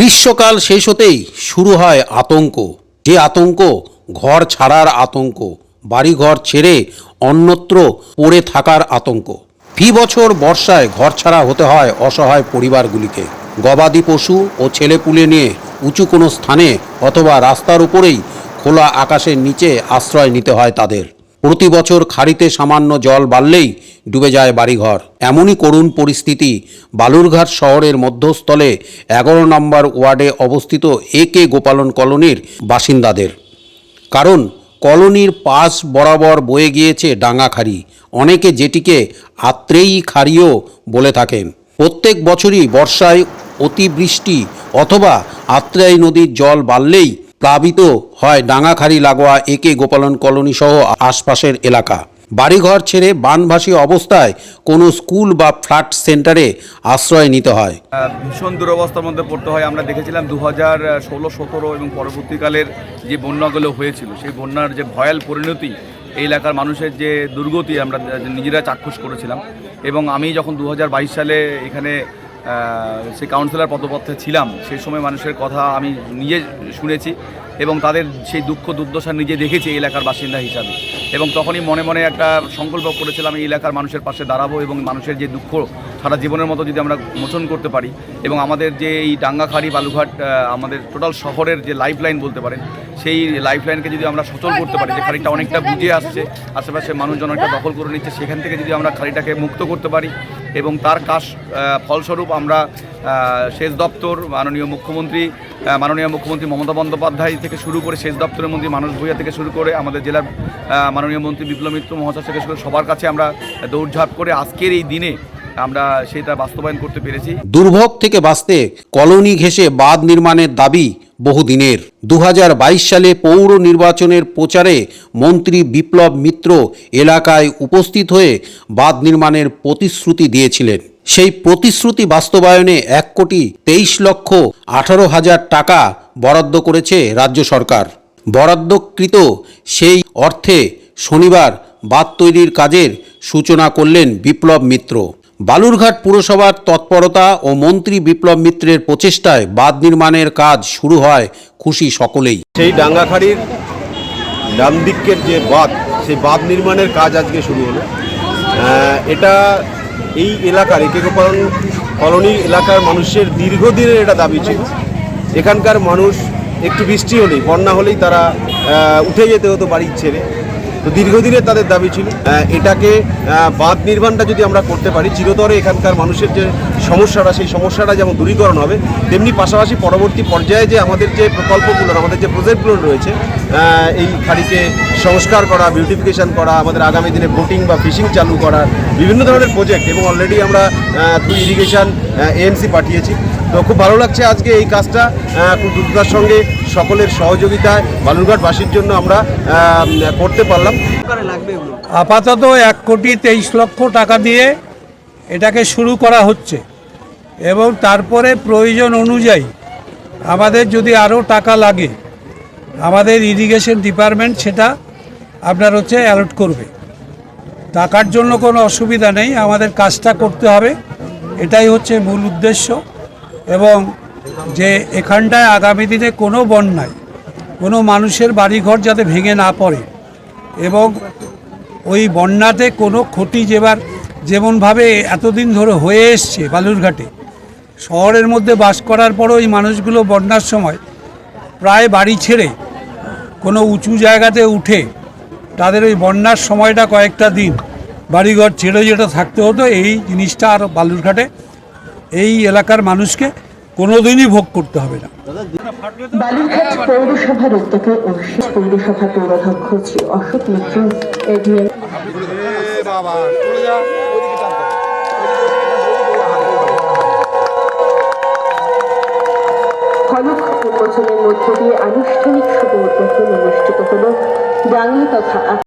গ্রীষ্মকাল শেষ হতেই শুরু হয় আতঙ্ক। যে আতঙ্ক ঘর ছাড়ার আতঙ্ক, বাড়িঘর ছেড়ে অন্যত্র পড়ে থাকার আতঙ্ক। ফি বছর বর্ষায় ঘর ছাড়া হতে হয় অসহায় পরিবারগুলিকে। গবাদি পশু ও ছেলেপুলে নিয়ে উঁচু কোনো স্থানে অথবা রাস্তার উপরেই খোলা আকাশের নিচে আশ্রয় নিতে হয় তাদের। প্রতি বছর খাড়িতে সামান্য জল বাড়লেই ডুবে যায় বাড়িঘর। এমনই করুণ পরিস্থিতি বালুরঘাট শহরের মধ্যস্থলে এগারো নম্বর ওয়ার্ডে অবস্থিত এ কে গোপালন কলোনির বাসিন্দাদের। কারণ কলোনির পাশ বরাবর বয়ে গিয়েছে ডাঙ্গাখাড়ি অনেকে যেটিকে আত্রেয়ী খাড়িও বলে থাকেন। প্রত্যেক বছরই বর্ষায় অতিবৃষ্টি অথবা আত্রেয়ী নদীর জল বাড়লেই প্লাবিত হয় ডাঙ্গাখাড়ি লাগোয়া একে গোপালন কলোনি সহ আশপাশের এলাকা। বাড়িঘর ছেড়ে বানভাসী অবস্থায় কোনো স্কুল বা ফ্ল্যাট সেন্টারে আশ্রয় নিতে হয়। ভীষণ দুরবস্থার মধ্যে পড়তে হয়। আমরা দেখেছিলাম দু হাজার ষোলো, সতেরো এবং পরবর্তীকালের যে বন্যাগুলো হয়েছিল, সেই বন্যার যে ভয়াল পরিণতি, এই এলাকার মানুষের যে দুর্গতি আমরা নিজেরা চাক্ষুষ করেছিলাম। এবং আমি যখন দু হাজার বাইশ সালে এখানে সেই কাউন্সিলর পদপথে ছিলাম। সেই সময় মানুষের কথা আমি নিজে শুনেছি এবং তাদের সেই দুঃখ দুর্দশা নিজে দেখেছি এলাকার বাসিন্দা হিসাবে। এবং তখনই মনে মনে একটা সংকল্প করেছিলাম, এই এলাকার মানুষের পাশে দাঁড়াবো এবং মানুষের যে দুঃখ, সারা জীবনের মতো যদি আমরা মোচন করতে পারি এবং আমাদের যে এই ডাঙ্গাখাড়ি বালুঘাট আমাদের টোটাল শহরের যে লাইফ লাইন বলতে পারেন, সেই লাইফ লাইনকে যদি আমরা সচল করতে পারি, যে খাড়িটা অনেকটা বুঝে আসছে, আশেপাশে মানুষজন অনেকটা দখল করে নিচ্ছে, সেখান থেকে যদি আমরা খাড়িটাকে মুক্ত করতে পারি এবং তার কাজ ফলস্বরূপ আমরা সেচ দপ্তর, মাননীয় মুখ্যমন্ত্রী মাননীয় মুখ্যমন্ত্রী মমতা বন্দ্যোপাধ্যায় থেকে শুরু করে সেচ দপ্তরের মন্ত্রী মানস ভূঁইয়া থেকে শুরু করে আমাদের জেলার মাননীয় মন্ত্রী বিপ্লব মিত্র মহাশয় থেকে শুরু সবার কাছে আমরা দৌড়ঝাঁপ করে আজকের এই দিনে আমরা সেটা বাস্তবায়ন করতে পেরেছি। দুর্ভোগ থেকে বাঁচতে কলোনি ঘেঁষে বাঁধ নির্মাণের দাবি বহুদিনের। দু হাজার বাইশ সালে পৌর নির্বাচনের প্রচারে মন্ত্রী বিপ্লব মিত্র এলাকায় উপস্থিত হয়ে বাঁধ নির্মাণের প্রতিশ্রুতি দিয়েছিলেন। সেই প্রতিশ্রুতি বাস্তবায়নে এক কোটি তেইশ লক্ষ আঠারো হাজার টাকা বরাদ্দ করেছে রাজ্য সরকার। বরাদ্দকৃত সেই অর্থে শনিবার বাঁধ তৈরির কাজের সূচনা করলেন বিপ্লব মিত্র। বালুরঘাট পুরসভার তৎপরতা ও মন্ত্রী বিপ্লব মিত্রের প্রচেষ্টায় বাঁধ নির্মাণের কাজ শুরু হয় খুশি সকলেই। সেই ডাঙ্গাখাড়ির ডান দিকের যে বাঁধ, সেই বাঁধ নির্মাণের কাজ আজকে শুরু হলো। এটা এই এলাকার, একে গোপালন কলোনি এলাকার মানুষের দীর্ঘদিনের এটা দাবি ছিল। এখানকার মানুষ একটু বৃষ্টি হলেই বন্যা হলেই তারা উঠে যেতে হতো বাড়ির ছেড়ে। তো দীর্ঘদিনের তাদের দাবি ছিল। এটাকে বাঁধ নির্মাণটা যদি আমরা করতে পারি, চিরতরে এখানকার মানুষের যে সমস্যাটা, সেই সমস্যাটা যেমন দূরীকরণ হবে, তেমনি পাশাপাশি পরবর্তী পর্যায়ে যে আমাদের যে প্রকল্পগুলো, আমাদের যে প্রজেক্টগুলো রয়েছে এই খাড়িকে সংস্কার করা, বিউটিফিকেশন করা, আমাদের আগামী দিনে বোটিং বা ফিশিং চালু করা, বিভিন্ন ধরনের প্রজেক্ট এবং অলরেডি আমরা থ্রু ইরিগেশন এএমসি পাঠিয়েছি। তো খুব ভালো লাগছে আজকে এই কাজটা খুব দ্রুততার সঙ্গে সকলের সহযোগিতায় বালুরঘাটবাসীর জন্য আমরা করতে পারলাম। আপাতত এক কোটি তেইশ লক্ষ টাকা দিয়ে এটাকে শুরু করা হচ্ছে এবং তারপরে প্রয়োজন অনুযায়ী আমাদের যদি আরও টাকা লাগে, আমাদের ইরিগেশন ডিপার্টমেন্ট সেটা আপনার হচ্ছে অ্যালট করবে। টাকার জন্য কোনো অসুবিধা নেই, আমাদের কাজটা করতে হবে, এটাই হচ্ছে মূল উদ্দেশ্য। এবং যে এখানটায় আগামী দিনে কোনো বন্যায় কোনো মানুষের বাড়িঘর যাতে ভেঙে না পড়ে এবং ওই বন্যাতে কোনো ক্ষতি যেবার যেমনভাবে এতদিন ধরে হয়ে এসছে বালুরঘাটে, শহরের মধ্যে বাস করার পরও ওই মানুষগুলো বন্যার সময় প্রায় বাড়ি ছেড়ে কোনো উঁচু জায়গাতে উঠে তাদের ওই বন্যার সময়টা কয়েকটা দিন বাড়িঘর ছেড়ে যেটা থাকতে হতো, এই জিনিসটা আর বালুরঘাটে এই এলাকার মানুষকে কোনোদিনই ভোগ করতে হবে না। পৌরসভার মধ্য দিয়ে আনুষ্ঠানিক শুভ উদ্বোধন অনুষ্ঠিত হল ডাঙ্গি তথা